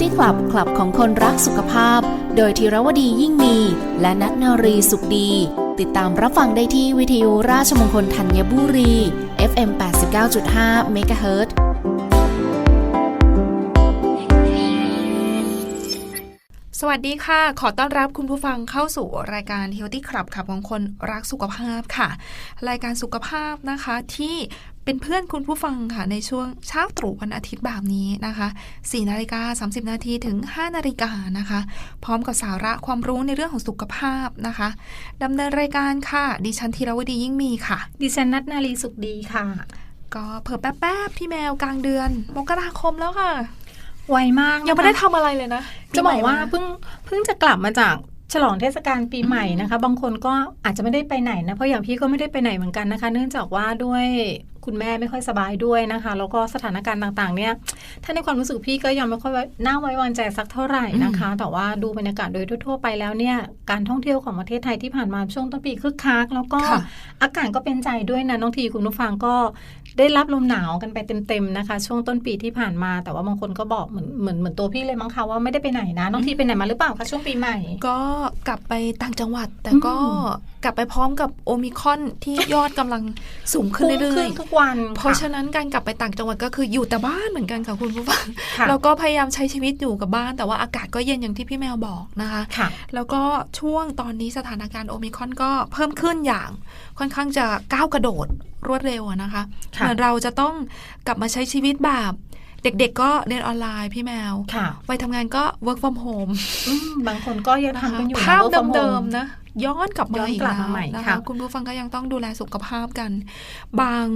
Healthy Club คลับของคนรักสุขภาพ โดยธีรวดียิ่งมี และนัทนารีสุขดี ติดตามรับฟังได้ที่วิทยุราชมงคลธัญบุรี FM 89.5 MHz สวัสดีค่ะ ขอต้อนรับคุณผู้ฟังเข้าสู่รายการ Healthy Club ขับของคนรักสุขภาพค่ะ รายการสุขภาพนะคะที่ เป็นเพื่อนคุณผู้ฟังค่ะในช่วงเช้าตรู่วันอาทิตย์แบบนี้นะคะ4นาฬิกา30 นาทีถึง 5 นาฬิกานะคะ พร้อมกับสาระความรู้ในเรื่องของสุขภาพนะคะดำเนินรายการค่ะ ดิฉันธีรวดียิ่งมีค่ะ ดิฉันนัทนาลีสุขดีค่ะ ก็เผิ่แป๊บๆพี่แมวกลางเดือน มกราคมแล้วค่ะไวมากยังไม่ได้ทำอะไรเลยนะ จะบอกว่าปีใหม่มเพิ่งเพิ่งจะกลับมาจากฉลองเทศกาลปีใหม่นะคะ บางคนก็อาจจะไม่ได้ไปไหนนะ เพราะอย่างพี่ก็ไม่ได้ไปไหนเหมือนกันนะคะ เนื่องจากว่าด้วย คุณแม่ไม่ค่อยสบายด้วยนะคะ แล้วก็สถานการณ์ต่างๆ เนี่ยถ้าในความรู้สึกพี่ก็ยังไม่ค่อยไว้น่าไว้วางใจสักเท่าไหร่นะคะ แต่ว่าดูบรรยากาศโดยทั่วๆไปแล้วเนี่ยการท่องเที่ยวของประเทศไทยที่ผ่านมาช่วงต้นปีคึกคัก แล้วก็ค่ะอากาศก็เป็นใจด้วยนะน้องทีคุณผู้ฟังก็ ได้รับลมหนาวกันไปเต็มๆนะคะ ช่วงต้นปีที่ผ่านมา แต่ว่าบางคนก็บอกเหมือนเหมือนเหมือนตัวพี่เลยมั้งคะว่าไม่ได้ไปไหนนะน้องทีไปไหนมาหรือเปล่าคะช่วงปีใหม่ ก็กลับไปต่างจังหวัด แต่ก็อืมกลับไปพร้อมกับโอมิครอนที่ยอดกำลังสูงขึ้นพุ่งเรื่ขึ้อยนทุกวันๆเพราะฉะนั้นการกลับไปต่างจังหวัดก็คืออยู่แต่บ้านเหมือนกันค่ะคุณผู้ฟังค่ะแล้วก็พยายามใช้ชีวิตอยู่กับบ้าน แต่ว่าอากาศก็เย็นอย่างที่พี่แมวบอกนะคะค่ะแล้วก็ช่วงตอนนี้สถานการณ์โอมิครอนก็เพิ่มขึ้นอย่างค่อนข้างจะก้าวกระโดด รวดเร็วอะนะคะค่ะเหมือนเราจะต้องกลับมาใช้ชีวิตแบบ เด็กๆก็เรียนออนไลน์พี่แมวค่ะไปทำงานก็ work from home อืมบางคนก็ยังทำกันอยู่นะภาพ work from เดิม home ๆนะย้อนกลับย้มาอนอีกกลับแล้วมาใหม่นะค่ะคะคุณผู้ฟังก็ยังต้องดูแลสุขภาพกัน บาง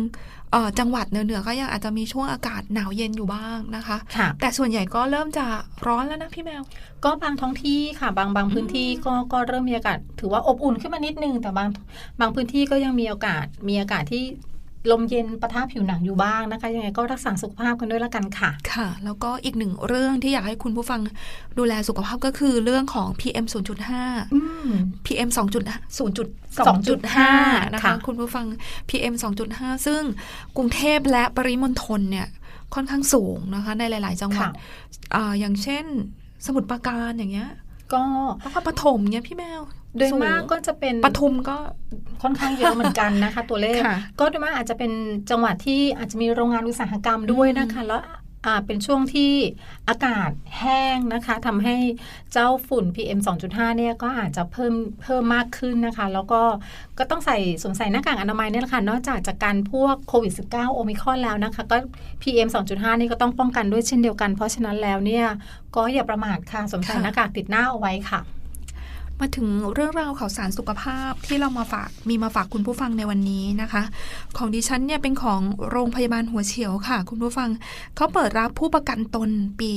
เอ่อจังหวัดเหนือๆก็ยังอาจจะมีช่วงอากาศหนาวเย็นอยู่บ้างนะคะค่ะแต่ส่วนใหญ่ก็เริ่มจะร้อนแล้วนะพี่แมว ก็บางท้องที่ค่ะ บางบางพื้นที่ก็ก็เริ่มมีอากาศ ถือว่าอบอุ่นขึ้นมานิดนึง แต่บางบางพื้นที่ก็ยังมีอากาศมีอากาศที่ ลมเย็นปะทะผิวหนังอยู่บ้างนะคะ ยังไงก็รักษาสุขภาพกันด้วยละกันค่ะ ค่ะ แล้วก็อีกหนึ่งเรื่องที่อยากให้คุณผู้ฟังดูแลสุขภาพก็คือเรื่องของ PM 0.5อืม PM 2.0 2.5 นะคะค่ะคุณผู้ฟัง PM 2.5 ซึ่งกรุงเทพและปริมณฑลเนี่ยค่อนข้างสูงนะคะ ในหลาย ๆ จังหวัดค่ะอ่าอย่างเช่น สมุทรปราการอย่างเงี้ย ก็นครปฐมเนี่ยพี่แมวโดยมากก็จะเป็นปทุมก็ค่อนข้างเยอะเหมือนกันนะคะ ตัวเลขค่ะก็โดยมากอาจจะเป็นจังหวัดที่อาจจะมีโรงงานอุตสาหกรรมด้วยนะคะ แล้วอ่า เป็นช่วงที่อากาศแห้งนะคะทำให้เจ้าฝุ่น PM 2.5 เนี่ยก็อาจจะเพิ่มเพิ่มมากขึ้นนะคะ แล้วก็ก็ต้องใส่สวมใส่หน้ากากอนามัยเนี่ยแหละค่ะนอกจากจากการพวกโควิด -19 โอมิคอนแล้วนะคะ ก็ PM 2.5 นี่ก็ต้องป้องกันด้วยเช่นเดียวกัน เพราะฉะนั้นแล้วเนี่ยก็อย่าประมาทค่ะสวมใส่หน้ากากติดหน้าเอาไว้ค่ะ มาถึงเรื่องราวข่าวสารสุขภาพที่เรามาฝากมีมาฝากคุณผู้ฟังในวันนี้นะคะ ของดิฉันเนี่ยเป็นของโรงพยาบาลหัวเฉียวค่ะ คุณผู้ฟังเขาเปิดรับผู้ประกันตนปี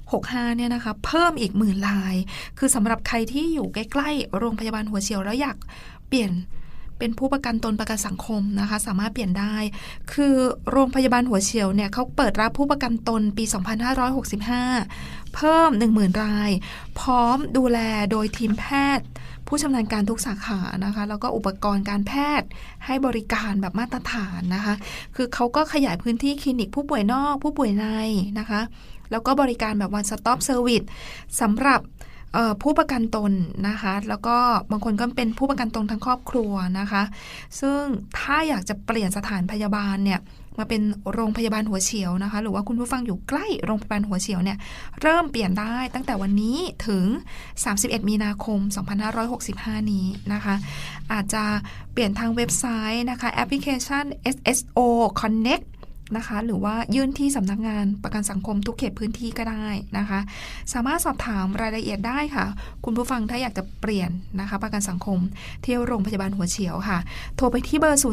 65เนี่ยนะคะเพิ่มอีกหมื่นลาย คือสำหรับใครที่อยู่ใกล้ๆโรงพยาบาลหัวเฉียวแล้วอยากเปลี่ยน เป็นผู้ประกันตนประกันสังคมนะคะ สามารถเปลี่ยนได้ คือโรงพยาบาลหัวเฉียวเนี่ยเขาเปิดรับผู้ประกันตนปี 2565 เพิ่ม 10,000 ราย พร้อมดูแลโดยทีมแพทย์ ผู้ชำนาญการทุกสาขานะคะ แล้วก็อุปกรณ์การแพทย์ให้บริการแบบมาตรฐานนะคะ คือเขาก็ขยายพื้นที่คลินิกผู้ป่วยนอกผู้ป่วยในนะคะ แล้วก็บริการแบบ one stop service สสำหรับ ผู้ประกันตนนะคะ แล้วก็บางคนก็เป็นผู้ประกันตนทั้งครอบครัวนะคะ ซึ่งถ้าอยากจะเปลี่ยนสถานพยาบาลเนี่ยมาเป็นโรงพยาบาลหัวเฉียวนะคะ หรือว่าคุณผู้ฟังอยู่ใกล้โรงพยาบาลหัวเฉียวเนี่ยเริ่มเปลี่ยนได้ตั้งแต่วันนี้ถึง 31 มีนาคม 2565 นี้นะคะ อาจจะเปลี่ยนทางเว็บไซต์นะคะแอปพลิเคชัน SSO Connect นะคะ หรือว่ายื่นที่สำนักงานประกันสังคมทุกเขตพื้นที่ก็ได้นะคะ สามารถสอบถามรายละเอียดได้ค่ะ คุณผู้ฟังถ้าอยากจะเปลี่ยนนะคะ ประกันสังคมที่โรงพยาบาลหัวเฉียวค่ะ โทรไปที่เบอร์ 02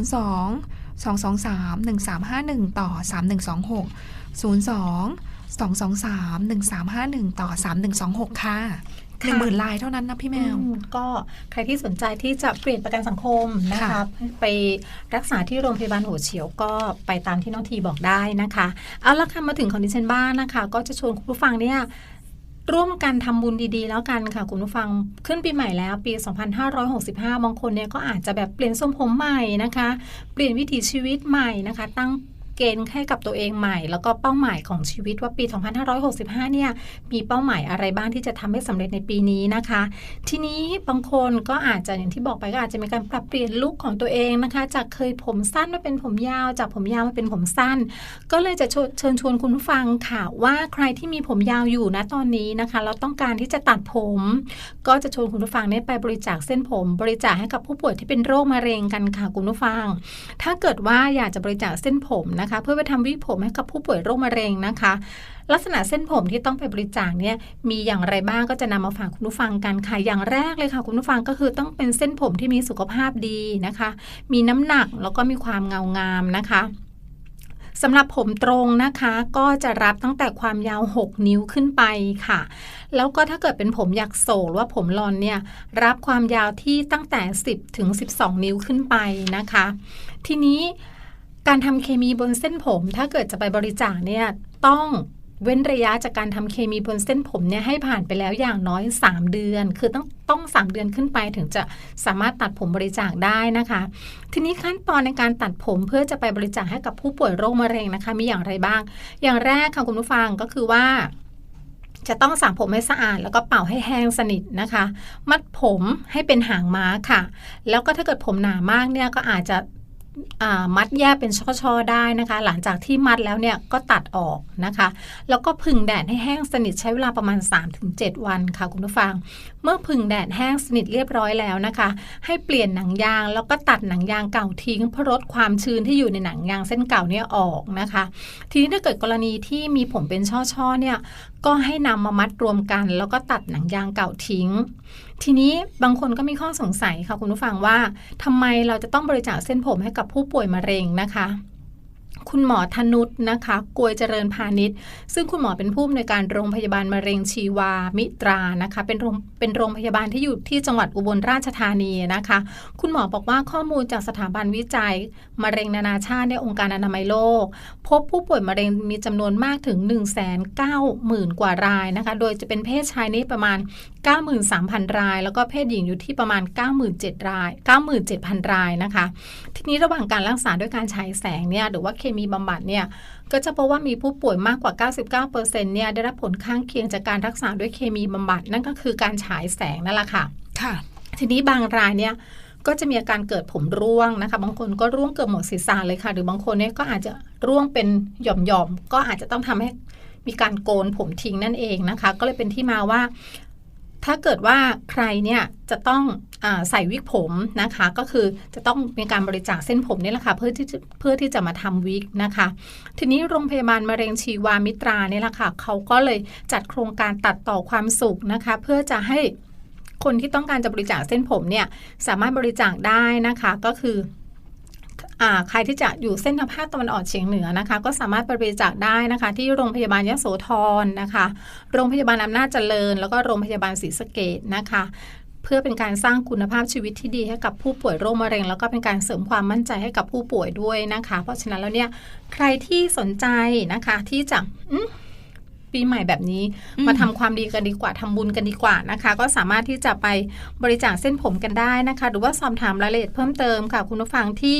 223 1351 ต่อ 3126 02 223 1351 ต่อ 3126 ค่ะ หนึ่งหมื่นลายเท่านั้นนะพี่แมวอืมก็ใครที่สนใจที่จะเปลี่ยนประกันสังคมนะคะค่ะไปรักษาที่โรงพยาบาลหัวเฉียวก็ไปตามที่น้องทีบอกได้นะคะเอาละค่ะมาถึงของดิฉันบ้างนะคะ ก็จะชวนคุณผู้ฟังเนี่ยร่วมกันทำบุญดีๆ แล้วกันค่ะ คุณผู้ฟังขึ้นปีใหม่แล้วปี 2565 บางคนเนี่ยก็อาจจะแบบเปลี่ยนทรงผมใหม่นะคะ เปลี่ยนวิถีชีวิตใหม่นะคะ ตั้ง เกณฑ์ให้กับตัวเองใหม่ แล้วก็เป้าหมายของชีวิตว่าปี 2565 เนี่ยมีเป้าหมายอะไรบ้างที่จะทำให้สำเร็จในปีนี้นะคะ ทีนี้บางคนก็อาจจะอย่างที่บอกไปก็อาจจะมีการปรับเปลี่ยนลุคของตัวเองนะคะ จากเคยผมสั้นมาเป็นผมยาว จากผมยาวมาเป็นผมสั้น ก็เลยจะเชิญชวนคุณผู้ฟังค่ะว่าใครที่มีผมยาวอยู่นะตอนนี้นะคะเราต้องการที่จะตัดผม ก็จะชวนคุณผู้ฟังเนี่ยไปบริจาคเส้นผม บริจาคให้กับผู้ป่วยที่เป็นโรคมะเร็งกันค่ะคุณผู้ฟัง ถ้าเกิดว่าอยากจะบริจาคเส้นผมนะคะ เพื่อไปทำวิกผมให้กับผู้ป่วยโรคมะเร็งนะคะ ลักษณะเส้นผมที่ต้องไปบริจาคเนี่ยมีอย่างไรบ้างก็จะนำมาฝากคุณผู้ฟังกันค่ะ อย่างแรกเลยค่ะ คุณผู้ฟังก็คือต้องเป็นเส้นผมที่มีสุขภาพดีนะคะ มีน้ำหนักแล้วก็มีความเงางามนะคะสำหรับผมตรงนะคะก็จะรับตั้งแต่ความยาว 6 นิ้วขึ้นไปค่ะ แล้วก็ถ้าเกิดเป็นผมอยากโศกหรือว่าผมลอนเนี่ยรับความยาวที่ตั้งแต่ 10 ถึง 12 นิ้วขึ้นไปนะคะ ทีนี้ การทำเคมีบนเส้นผม ถ้าเกิดจะไปบริจาคเนี่ยต้องเว้นระยะจากการทำเคมีบนเส้นผมเนี่ยให้ผ่านไปแล้วอย่างน้อย 3 เดือน คือต้องต้อง 3 เดือนขึ้นไปถึงจะสามารถตัดผมบริจาคได้นะคะ ทีนี้ขั้นตอนในการตัดผมเพื่อจะไปบริจาคให้กับผู้ป่วยโรคมะเร็งนะคะ มีอย่างไรบ้าง อย่างแรกค่ะคุณผู้ฟังก็คือว่าจะต้องสระผมให้สะอาด แล้วก็เป่าให้แห้งสนิทนะคะ มัดผมให้เป็นหางม้าค่ะ แล้วก็ถ้าเกิดผมหนามากเนี่ยก็อาจจะ มัดแยกเป็นช่อๆได้นะคะ หลังจากที่มัดแล้วเนี่ยก็ตัดออกนะคะ แล้วก็พึ่งแดดให้แห้งสนิทใช้เวลาประมาณ 3-7 วันค่ะคุณผู้ฟัง เมื่อพึ่งแดดแห้งสนิทเรียบร้อยแล้วนะคะ ให้เปลี่ยนหนังยางแล้วก็ตัดหนังยางเก่าทิ้งเพื่อลดความชื้นที่อยู่ในหนังยางเส้นเก่าเนี่ยออกนะคะ ทีนี้ถ้าเกิดกรณีที่มีผมเป็นช่อๆเนี่ยก็ให้นำมามัดรวมกัน แล้วก็ตัดหนังยางเก่าทิ้ง ทีนี้บางคนก็มีข้อสงสัยค่ะคุณผู้ฟังว่าทำไมเราจะต้องบริจาคเส้นผมให้กับผู้ป่วยมะเร็งนะคะคุณหมอธนุษนะคะกวยเจริญพาณิชย์ ซึ่งคุณหมอเป็นผู้อำนวยการโรงพยาบาลมะเร็งชีวามิตรานะคะ เป็นโรงเป็นโรงพยาบาลที่อยู่ที่จังหวัดอุบลราชธานีนะคะ คุณหมอบอกว่าข้อมูลจากสถาบันวิจัย มะเร็งนานาชาติในองค์การอนามัยโลก พบผู้ป่วยมะเร็งมีจำนวนมากถึง 1 9 0 0 0 0 กว่ารายนะคะ โดยจะเป็นเพศชายนี่ประมาณ 93,000 ราย แล้วก็เพศหญิงอยู่ที่ประมาณ 97,000ราย 97,000 รายนะคะ ทีนี้ระหว่างการรักษาด้วยการฉายแสงเนี่ยหรือว่าเคมีบำบัดเนี่ยก็จะพบว่ามีผู้ป่วยมากกว่า 99%เนี่ยได้รับผลข้างเคียงจากการรักษาด้วยเคมีบำบัดนั่นก็คือการฉายแสงนั่นแหละค่ะค่ะทีนี้บางรายเนี่ยก็จะมีอาการเกิดผมร่วงนะคะ บางคนก็ร่วงเกือบหมดศีรษะเลยค่ะ หรือบางคนเนี่ยก็อาจจะร่วงเป็นหย่อมๆ ก็อาจจะต้องทำให้มีการโกนผมทิ้งนั่นเองนะคะ ก็เลยเป็นที่มาว่า ถ้าเกิดว่าใครเนี่ยจะต้องอใส่วิกผมนะคะ ก็คือจะต้องมีการบริจาคเส้นผมนี่แหละค่ะเพื่อที่เพื่อที่จะมาทำวิกนะคะ ทีนี้โรงพยาบาลมะเร็งชีวามิตรานี่แหละค่ะเขาก็เลยจัดโครงการตัดต่อความสุขนะคะ เพื่อจะให้คนที่ต้องการจะบริจาคเส้นผมเนี่ยสามารถบริจาคได้นะคะก็คือ ใครที่จะอยู่เส้นทางภาคตะวันออกเฉียงเหนือนะคะ ก็สามารถบริจาคได้นะคะ ที่โรงพยาบาลยโสธรนะคะ โรงพยาบาลอำนาจเจริญ แล้วก็โรงพยาบาลศรีสะเกดนะคะ เพื่อเป็นการสร้างคุณภาพชีวิตที่ดีให้กับผู้ป่วยโรคมะเร็ง แล้วก็เป็นการเสริมความมั่นใจให้กับผู้ป่วยด้วยนะคะ เพราะฉะนั้นแล้วเนี่ยใครที่สนใจนะคะที่จะ ปีใหม่แบบนี้ มาทำความดีกันดีกว่าทำบุญกันดีกว่านะคะ ก็สามารถที่จะไปบริจาคเส้นผมกันได้นะคะ หรือว่าสอบถามรายละเอียดเพิ่มเติมค่ะ คุณผู้ฟังที่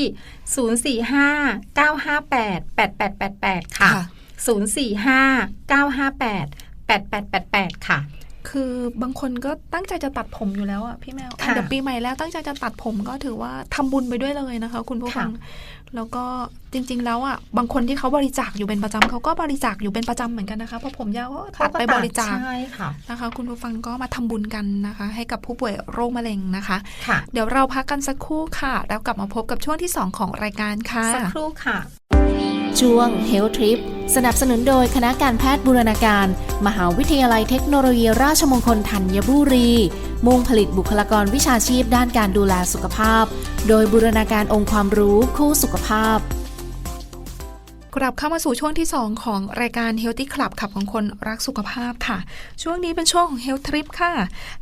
045 958 8888 ค่ะ 045 958 8888 ค่ะ คือบางคนก็ตั้งใจจะตัดผมอยู่แล้วอะพี่แมวเดี๋ยวปีใหม่แล้วตั้งใจจะตัดผมก็ถือว่าทำบุญไปด้วยเลยนะคะ คุณผู้ฟัง แล้วก็จริง ๆ แล้วอะบางคนที่เขาบริจาคอยู่เป็นประจำเขาก็บริจาคอยู่เป็นประจำเหมือนกันนะคะเพราะผมยาวก็ตัดไปบริจาคใช่ค่ะนะคะ คุณผู้ฟังก็มาทำบุญกันนะคะ ให้กับผู้ป่วยโรคมะเร็งนะคะค่ะเดี๋ยวเราพักกันสักครู่ค่ะ แล้วกลับมาพบกับช่วงที่ 2 ของรายการค่ะสักครู่ค่ะ ช่วง Health Trip สนับสนุนโดยคณะการแพทย์บูรณาการ มหาวิทยาลัยเทคโนโลยีราชมงคลธัญบุรี มุ่งผลิตบุคลากรวิชาชีพด้านการดูแลสุขภาพ โดยบูรณาการองค์ความรู้คู่สุขภาพ กลับเข้ามาสู่ช่วงที่ 2 ของรายการ Healthy Club ขับของคนรักสุขภาพค่ะ ช่วงนี้เป็นช่วงของ Health Trip ค่ะ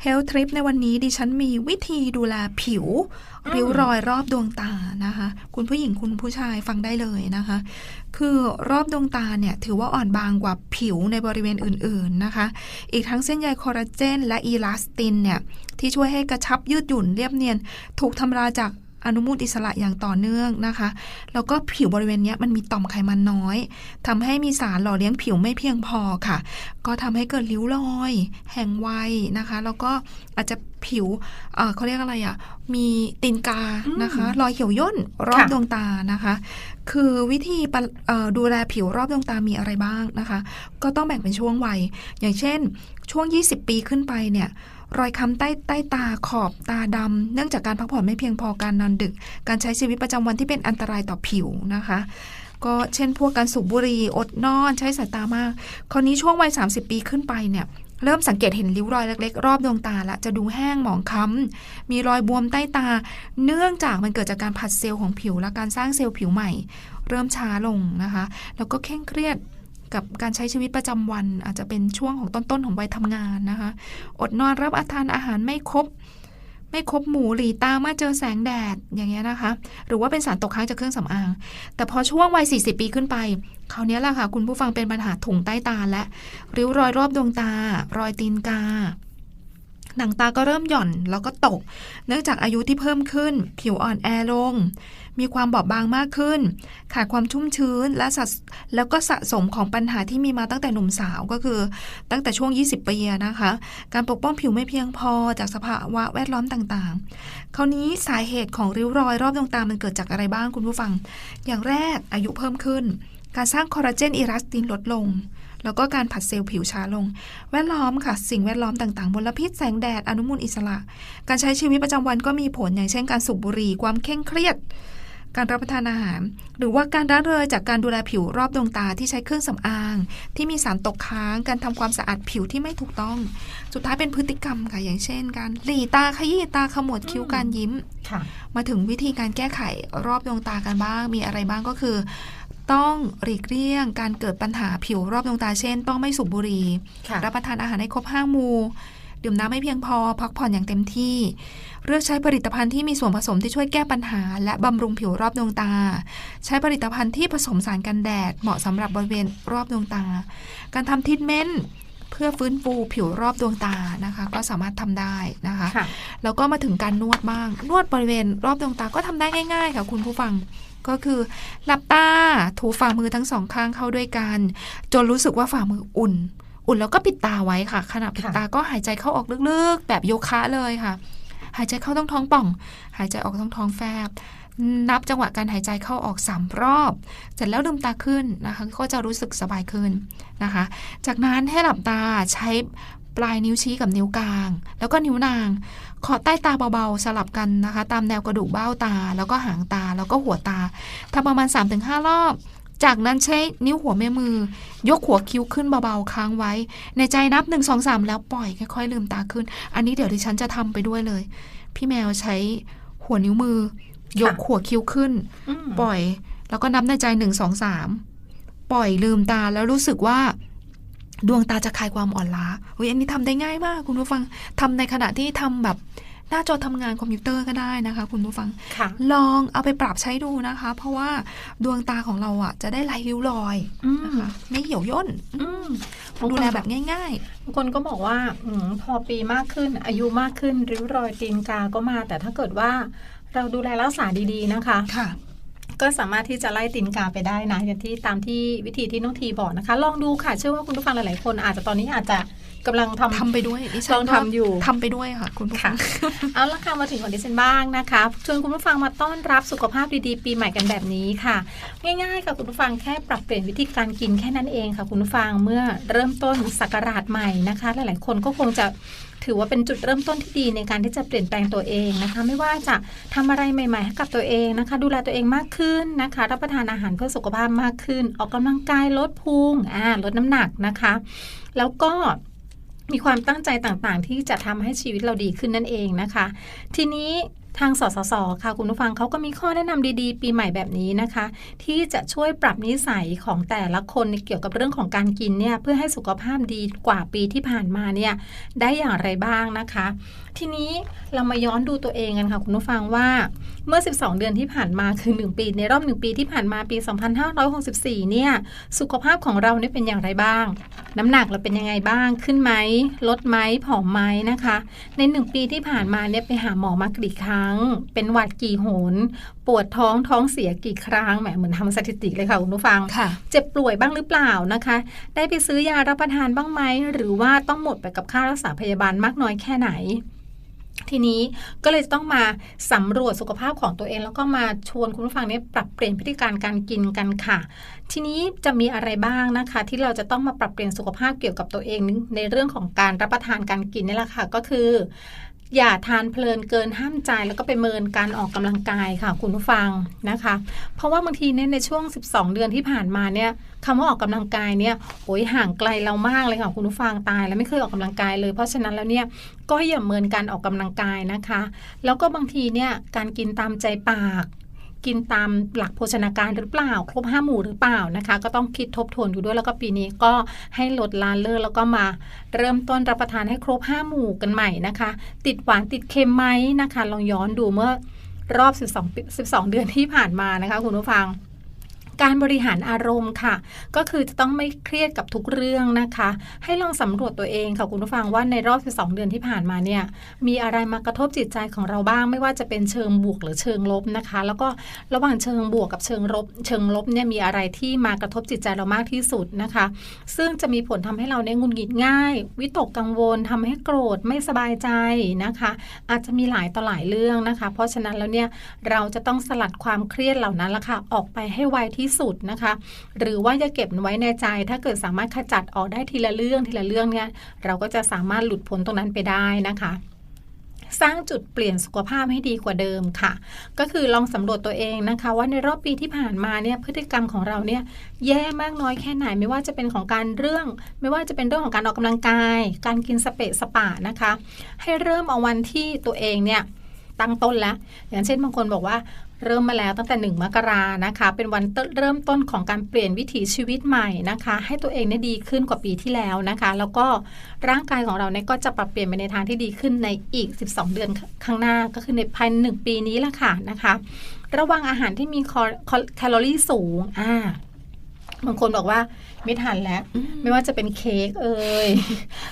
Health Trip ในวันนี้ดิฉันมีวิธีดูแลผิว ริ้วรอยรอบดวงตานะคะ คุณผู้หญิงคุณผู้ชายฟังได้เลยนะคะ คือรอบดวงตาเนี่ย ถือว่าอ่อนบางกว่าผิวในบริเวณอื่น ๆนะคะ อีกทั้งเส้นใยคอลลาเจนและอีลาสตินเนี่ยที่ช่วยให้กระชับยืดหยุ่นเรียบเนียน ถูกทำลายจาก อนุมูลอิสระอย่างต่อเนื่องนะคะ แล้วก็ผิวบริเวณเนี้ยมันมีต่อมไขมันน้อยทำให้มีสารหล่อเลี้ยงผิวไม่เพียงพอค่ะ ก็ทำให้เกิดริ้วรอย แห่งวัยนะคะ แล้วก็อาจจะผิวเอ่อเขาเรียกอะไรอะ่ะ มีตีนกานะคะ รอยเหี่ยวย่นรอบค่ะดวงตานะคะ คือวิธีปะเอ่อดูแลผิวรอบดวงตามีอะไรบ้างนะคะ ก็ต้องแบ่งเป็นช่วงวัย อย่างเช่น ช่วง 20 ปีขึ้นไปเนี่ย รอยค้ำใต้ใต้ตาขอบตาดำเนื่องจากการพักผ่อนไม่เพียงพอการนอนดึก การใช้ชีวิตประจำวันที่เป็นอันตรายต่อผิวนะคะ ก็เช่นพวกการสูบบุหรี่อดนอนใช้สายตามาก คราวนี้ช่วงวัย 30 ปีขึ้นไปเนี่ยเริ่มสังเกตเห็นริ้วรอยเล็กๆ รอบดวงตาละจะดูแห้งหมองคล้ำมีรอยบวมใต้ตา เนื่องจากมันเกิดจากการผัดเซลล์ของผิวและการสร้างเซลล์ผิวใหม่ เริ่มช้าลงนะคะ แล้วก็เคร่งเครียด กับการใช้ชีวิตประจำวัน อาจจะเป็นช่วงของต้นๆของวัยทำงานนะคะ อดนอนรับอาทานอาหารไม่ครบไม่ครบหมูหลีตาเมื่อเจอแสงแดดอย่างเงี้ยนะคะ หรือว่าเป็นสารตกค้างจากเครื่องสำอาง แต่พอช่วงวัย 40 ปีขึ้นไปคราวนี้แหละค่ะ คุณผู้ฟังเป็นปัญหาถุงใต้ตาและริ้วรอยรอบดวงตา รอยตีนกา หนังตาก็เริ่มหย่อนแล้วก็ตก เนื่องจากอายุที่เพิ่มขึ้น ผิวอ่อนแอลง มีความบอบบางมากขึ้น ขาดความชุ่มชื้นและสะแล้วก็สะสมของปัญหาที่มีมาตั้งแต่หนุ่มสาวก็คือ ตั้งแต่ช่วง 20 ปีนะคะ การปกป้องผิวไม่เพียงพอจากสภาวะแวดล้อมต่างๆ คราวนี้สาเหตุของริ้วรอยรอบดวงตามันเกิดจากอะไรบ้างคุณผู้ฟัง อย่างแรกอายุเพิ่มขึ้น การสร้างคอลลาเจนอิลาสตินลดลงแล้วก็การผัดเซลล์ผิวช้าลง แวดล้อมค่ะ สิ่งแวดล้อมต่างๆมลพิษแสงแดด อนุมูลอิสระ การใช้ชีวิตประจำวันก็มีผลอย่างเช่นการสูบบุหรี่ ความเคร่งเครียด การรับประทานอาหาร หรือว่าการละเลยจากการดูแลผิวรอบดวงตาที่ใช้เครื่องสำอาง ที่มีสารตกค้าง การทำความสะอาดผิวที่ไม่ถูกต้อง สุดท้ายเป็นพฤติกรรมค่ะอย่างเช่น การหลีตาขยี้ตาขมวดคิ้วการยิ้มค่ะมาถึงวิธีการแก้ไขรอบดวงตากันบ้าง มีอะไรบ้างก็คือต้องหลีกเลี่ยงการเกิดปัญหาผิวรอบดวงตาเช่น ต้องไม่สูบบุหรี่ค่ะรับประทานอาหารให้ครบห้าหมู่ ดื่มน้ำไม่เพียงพอ พักผ่อนอย่างเต็มที่ เลือกใช้ผลิตภัณฑ์ที่มีส่วนผสมที่ช่วยแก้ปัญหา และบำรุงผิวรอบดวงตา ใช้ผลิตภัณฑ์ที่ผสมสารกันแดด เหมาะสำหรับบริเวณรอบดวงตา การทำทรีทเมนต์เพื่อฟื้นฟูผิวรอบดวงตานะคะ ก็สามารถทำได้นะคะค่ะแล้วก็มาถึงการนวดบ้าง นวดบริเวณรอบดวงตาก็ทำได้ง่าย ๆ ค่ะคุณผู้ฟังก็คือหลับตาถูฝ่ามือทั้งสองข้างเข้าด้วยกัน จนรู้สึกว่าฝ่ามืออุ่น อุ่นแล้วก็ปิดตาไว้ค่ะ ขณะปิดค่ะตาก็หายใจเข้าออกลึกๆ แบบโยคะเลยค่ะ หายใจเข้าต้องท้องป่อง หายใจออกต้องท้องแฟบ นับจังหวะการหายใจเข้าออกสามรอบ เสร็จแล้วลืมตาขึ้นนะคะ ก็จะรู้สึกสบายขึ้นนะคะ จากนั้นให้หลับตาใช้ปลายนิ้วชี้กับนิ้วกลาง แล้วก็นิ้วนาง ขอใต้ตาเบาๆ สลับกันนะคะ ตามแนวกระดูกเบ้าตา แล้วก็หางตาแล้วก็หัวตาทำประมาณ 3-5 รอบ จากนั้นใช้นิ้วหัวแม่มือ ยกหัวคิ้วขึ้นเบาๆค้างไว้ ในใจนับ1 2 3แล้วปล่อยค่อยๆลืมตาขึ้น อันนี้เดี๋ยวดิฉันจะทำไปด้วยเลย พี่แมวใช้หัวนิ้วมือ ยกหัวคิ้วขึ้นอืมปล่อย แล้วก็นับในใจหนึ่งสองสามปล่อยลืมตาแล้วรู้สึกว่าดวงตาจะคลายความอ่อนล้าเฮ้ยอันนี้ทำได้ง่ายมาก คุณผู้ฟังทำในขณะที่ทำแบบ หน้าจอทำงานคอมพิวเตอร์ก็ได้นะคะ คุณผู้ฟังค่ะลองเอาไปปรับใช้ดูนะคะ เพราะว่าดวงตาของเราอะ จะได้ไร้ริ้วรอยอืมนะคะไม่เหี่ยวย่นอืมดูแลแบบง่ายบางคนก็บอกว่าอมพอปีมากขึ้น อายุมากขึ้นริ้วรอยตีนกาก็มา แต่ถ้าเกิดว่าเราดูแลรักษาดีๆนะคะๆค่ะ ก็สามารถที่จะไล่ตีนกาไปได้นะอย่างที่ตามที่วิธีที่น้องทีบอกนะคะ ลองดูค่ะ เชื่อว่าคุณผู้ฟังหลายๆคน อาจจะตอนนี้อาจจะกำลังทำทำไปด้วยดิฉัลองทำอยู่ทำไปด้วยค่ะ คุณผู้ฟัค่ะงเอาละค่ะมาถึงของดิฉันบ้างนะคะชวนคุณผู้ฟังมาต้อนรับสุขภาพดีๆ ปีใหม่กันแบบนี้ค่ะ ง่ายๆค่ะคุณผู้ฟังแค่ปรับเปลี่ยนวิธีการกินแค่นั้นเองค่ะ คุณผู้ฟังเมื่อเริ่มต้นศักราชใหม่นะคะ หลายๆ คนก็คงจะ ถือว่าเป็นจุดเริ่มต้นที่ดีในการที่จะเปลี่ยนแปลงตัวเองนะคะ ไม่ว่าจะทำอะไรใหม่ๆให้กับตัวเองนะคะ ดูแลตัวเองมากขึ้นนะคะ รับประทานอาหารเพื่อสุขภาพมากขึ้น ออกกำลังกายลดพุงอ่าลดน้ำหนักนะคะ แล้วก็มีความตั้งใจต่างๆ ที่จะทำให้ชีวิตเราดีขึ้นนั่นเองนะคะ ทีนี้ ทางสสสค่ะคุณผู้ฟังเขาก็มีข้อแนะนำดีๆ ปีใหม่แบบนี้นะคะ ที่จะช่วยปรับนิสัยของแต่ละคนในเกี่ยวกับเรื่องของการกินเนี่ยเพื่อให้สุขภาพดีกว่าปีที่ผ่านมาเนี่ยได้อย่างไรบ้างนะคะ ทีนี้เรามาย้อนดูตัวเองกันค่ะคุณผู้ฟังว่าเมื่อ 12 เดือนที่ผ่านมาคือ 1 ปี ในรอบ 1 ปีที่ผ่านมาปี 2564 เนี่ยสุขภาพของเราเนี่ยเป็นอย่างไรบ้าง น้ำหนักเราเป็นยังไงบ้างขึ้นไหมลดไหมผอมไหมนะคะ ใน 1 ปีที่ผ่านมาเนี่ยไปหาหมอมากี่ครั้งรั้ง เป็นหวัดกี่หน ปวดท้องท้องเสียกี่ครั้งแหมเหมือนทำสถิติเลยค่ะคุณผู้ฟังค่ะเจ็บป่วยบ้างหรือเปล่านะคะ ได้ไปซื้อยารับประทานบ้างไหม หรือว่าต้องหมดไปกับค่ารักษาพยาบาลมากน้อยแค่ไหนทีนี้ก็เลยต้องมาสำรวจสุขภาพของตัวเอง แล้วก็มาชวนคุณผู้ฟังเนี่ยปรับเปลี่ยนพฤติการการกินกันค่ะ ทีนี้จะมีอะไรบ้างนะคะ ที่เราจะต้องมาปรับเปลี่ยนสุขภาพเกี่ยวกับตัวเองในเรื่องของการรับประทานการกินนี่แหละค่ะ ก็คือ อย่าทานเพลินเกินห้ามใจแล้วก็ไปเมินการออกกำลังกายค่ะคุณผู้ฟังนะคะ เพราะว่าบางทีเนี่ยในช่วง 12 เดือนที่ผ่านมาเนี่ยคำว่าออกกำลังกายเนี่ยโอ้ยห่างไกลเรามากเลยค่ะคุณผู้ฟังตายแล้วไม่เคยออกกำลังกายเลย เพราะฉะนั้นแล้วเนี่ยก็อย่าเมินการออกกำลังกายนะคะ แล้วก็บางทีเนี่ยการกินตามใจปาก กินตามหลักโภชนาการหรือเปล่า ครบห้าหมู่หรือเปล่านะคะ ก็ต้องคิดทบทวนอยู่ด้วยแล้วก็ปีนี้ก็ให้ลดลาเลิกแล้วก็มาเริ่มต้นรับประทานให้ครบห้าหมู่กันใหม่นะคะ ติดหวานติดเค็มไหมนะคะ ลองย้อนดูเมื่อรอบ 12 12 เดือนที่ผ่านมานะคะ คุณผู้ฟัง การบริหารอารมณ์ค่ะ ก็คือจะต้องไม่เครียดกับทุกเรื่องนะคะ ให้ลองสำรวจตัวเองค่ะคุณผู้ฟังว่าในรอบ 12 เดือนที่ผ่านมาเนี่ยมีอะไรมากระทบจิตใจของเราบ้าง ไม่ว่าจะเป็นเชิงบวกหรือเชิงลบนะคะ แล้วก็ระหว่างเชิงบวกกับเชิงลบ เชิงลบเนี่ยมีอะไรที่มากระทบจิตใจเรามากที่สุดนะคะ ซึ่งจะมีผลทำให้เราเนี่ยงุดหงิดง่าย วิตกกังวลทำให้โกรธไม่สบายใจนะคะ อาจจะมีหลายต่อหลายเรื่องนะคะ เพราะฉะนั้นแล้วเนี่ยเราจะต้องสลัดความเครียดเหล่านั้นละค่ะออกไปให้ไวที่สุดนะคะ หรือว่าจะเก็บไว้ในใจ ถ้าเกิดสามารถขจัดออกได้ทีละเรื่องทีละเรื่องเนี่ยเราก็จะสามารถหลุดพ้นตรงนั้นไปได้นะคะสร้างจุดเปลี่ยนสุขภาพให้ดีกว่าเดิมค่ะ ก็คือลองสำรวจตัวเองนะคะ ว่าในรอบปีที่ผ่านมาเนี่ยพฤติกรรมของเราเนี่ยแย่มากน้อยแค่ไหนไม่ว่าจะเป็นของการเรื่อง ไม่ว่าจะเป็นเรื่องของการออกกำลังกาย การกินสเปะสปะนะคะ ให้เริ่มเอาวันที่ตัวเองเนี่ยตั้งต้นแล้วอย่างเช่นบางคนบอกว่า เริ่มมาแล้วตั้งแต่หนึ่งมกรานะคะ เป็นวันเริ่มต้นของการเปลี่ยนวิถีชีวิตใหม่นะคะ ให้ตัวเองเนี่ยดีขึ้นกว่าปีที่แล้วนะคะ แล้วก็ร่างกายของเราเนี่ยก็จะปรับเปลี่ยนไปในทางที่ดีขึ้นในอีก 12 เดือนข้างหน้าก็คือในภายในหนึ่งปีนี้ละค่ะนะคะ ระวังอาหารที่มีแคลอรี่สูงอ่าบางคนบอกว่า ไม่ทานแล้ว ไม่ว่าจะเป็นเค้กเอ่ย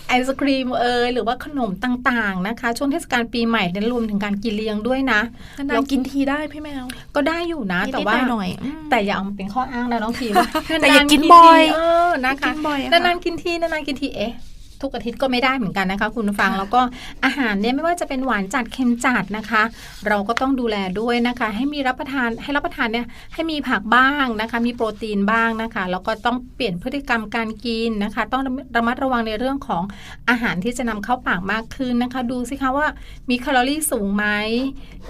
ไอศครีมเอ่ยหรือว่าขนมต่างๆนะคะ ช่วงเทศกาลปีใหม่เนี่ยรวมถึงการกินเลี้ยงด้วยนะนานๆกินทีได้พี่แมว ก็ได้อยู่นะ แต่ว่านิดๆหน่อยๆอืมแต่อย่าเอามาเป็นข้ออ้างนะน้องพีมแต่อย่ากินบ่อยเออนะคะกินบ่อยอะนานค่ะๆกินทีนานๆกินทีเอ๊ะ ทุกอาทิตย์ก็ไม่ได้เหมือนกันนะคะ คุณผู้ฟังค่ะแล้วก็อาหารเนี่ยไม่ว่าจะเป็นหวานจัดเค็มจัดนะคะ เราก็ต้องดูแลด้วยนะคะ ให้มีรับประทานให้รับประทานเนี่ยให้มีผักบ้างนะคะ มีโปรตีนบ้างนะคะแล้วก็ต้องเปลี่ยนพฤติกรรมการกินนะคะ ต้องระมัดระวังในเรื่องของอาหารที่จะนำเข้าปากมากขึ้นนะคะ ดูสิคะว่ามีแคลอรี่สูงไหม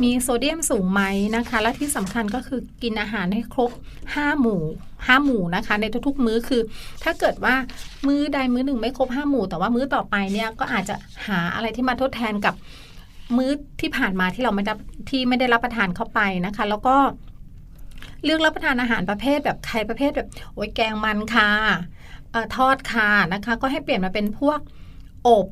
มีโซเดียมสูงไหมนะคะ และที่สำคัญก็คือกินอาหารให้ครบ5หมู่ ห้าหมู่นะคะ ในทุกๆ มื้อคือ ถ้าเกิดว่ามื้อใดมื้อหนึ่งไม่ครบห้าหมู่ แต่ว่ามื้อต่อไปเนี่ยก็อาจจะหาอะไรที่มาทดแทนกับมื้อที่ผ่านมาที่เราไม่ได้ที่ไม่ได้รับประทานเข้าไปนะคะ แล้วก็เลือกรับประทานอาหารประเภทแบบใครประเภทแบบโอ้ยแกงมันค่ะอทอดค่ะนะคะ ก็ให้เปลี่ยนมาเป็นพวกอบ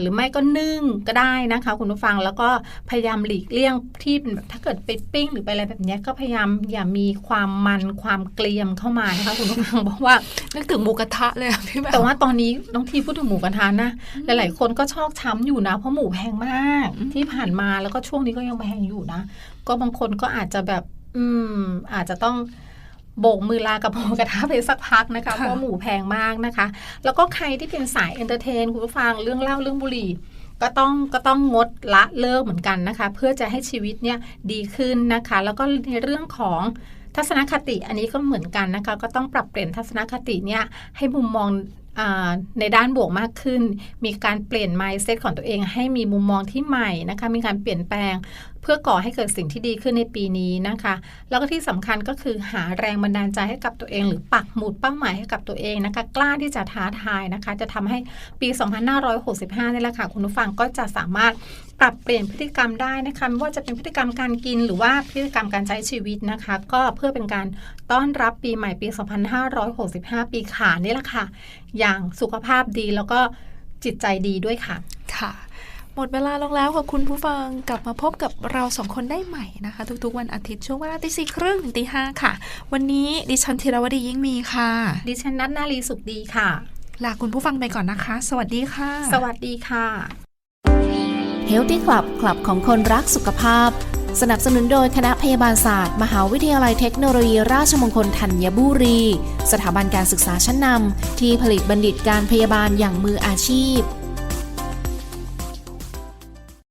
หรือไม่ก็นึ่งก็ได้นะคะ คุณผู้ฟังแล้วก็พยายามหลีกเลี่ยงที่เป็นแบบถ้าเกิดไปปิ้งหรือไปอะไรแบบเนี้ยก็พยายามอย่ามีความมันความเกลียมเข้ามานะคะคุณผู้ฟังเพราะว่านึกถึงหมูกระทะเลยอะพี่แมวแต่ว่าตอนนี้น้องทีพูดถึงหมูกระทะนะหลายๆคนก็ชอกช้ำอยู่นะเพราะหมูแพงมากอืมที่ผ่านมาแล้วก็ช่วงนี้ก็ยังแพงอยู่นะ ก็บางคนก็อาจจะแบบ อืม อาจจะต้อง โบกมือลากับหมูกระทะไปสักพักนะคะ เพราะว่าหมูแพงมากนะคะ แล้วก็ใครที่เป็นสายเอนเตอร์เทนคุณผู้ฟังเรื่องเล่าเรื่องบุหรี่ก็ต้องก็ต้องงดละเลิกเหมือนกันนะคะ เพื่อจะให้ชีวิตเนี่ยดีขึ้นนะคะ แล้วก็ในเรื่องของทัศนคติอันนี้ก็เหมือนกันนะคะ ก็ต้องปรับเปลี่ยนทัศนคติเนี่ยให้มุมมองอาในด้านบวกมากขึ้น มีการเปลี่ยน mindset ของตัวเอง ให้มีมุมมองที่ใหม่นะคะ มีการเปลี่ยนแปลง เพื่อก่อให้เกิดสิ่งที่ดีขึ้นในปีนี้นะคะ แล้วก็ที่สำคัญก็คือหาแรงบันดาลใจให้กับตัวเอง หรือปักหมุดเป้าหมายให้กับตัวเองนะคะ กล้าที่จะท้าทายนะคะ จะทำให้ปี 2565นี่แหละค่ะคุณผู้ฟังก็จะสามารถปรับเปลี่ยนพฤติกรรมได้นะคะไม่ว่าจะเป็นพฤติกรรมการกินหรือว่าพฤติกรรมการใช้ชีวิตนะคะ ก็เพื่อเป็นการต้อนรับปีใหม่ปี 2565 ปีขานนี่แหละค่ะ อย่างสุขภาพดีแล้วก็จิตใจดีด้วยค่ะ ค่ะ หมดเวลาลงแล้วค่ะคุณผู้ฟังกลับมาพบกับเราสองคนได้ใหม่นะคะ ทุกๆ วันอาทิตย์ช่วงเวลาตีสี่ครึ่งถึงตีห้าค่ะ วันนี้ดิฉันธีรวดียิ่งมีค่ะ ดิฉันนัทนาลีสุขดีค่ะ ลาคุณผู้ฟังไปก่อนนะคะ สวัสดีค่ะ สวัสดีค่ะเห Healthy Club คลับของคนรักสุขภาพ สนับสนุนโดยคณะพยาบาลศาสตร์ มหาวิทยาลัยเทคโนโลยีราชมงคลธัญบุรี สถาบันการศึกษาชั้นนำที่ผลิตบัณฑิตการพยาบาลอย่างมืออาชีพ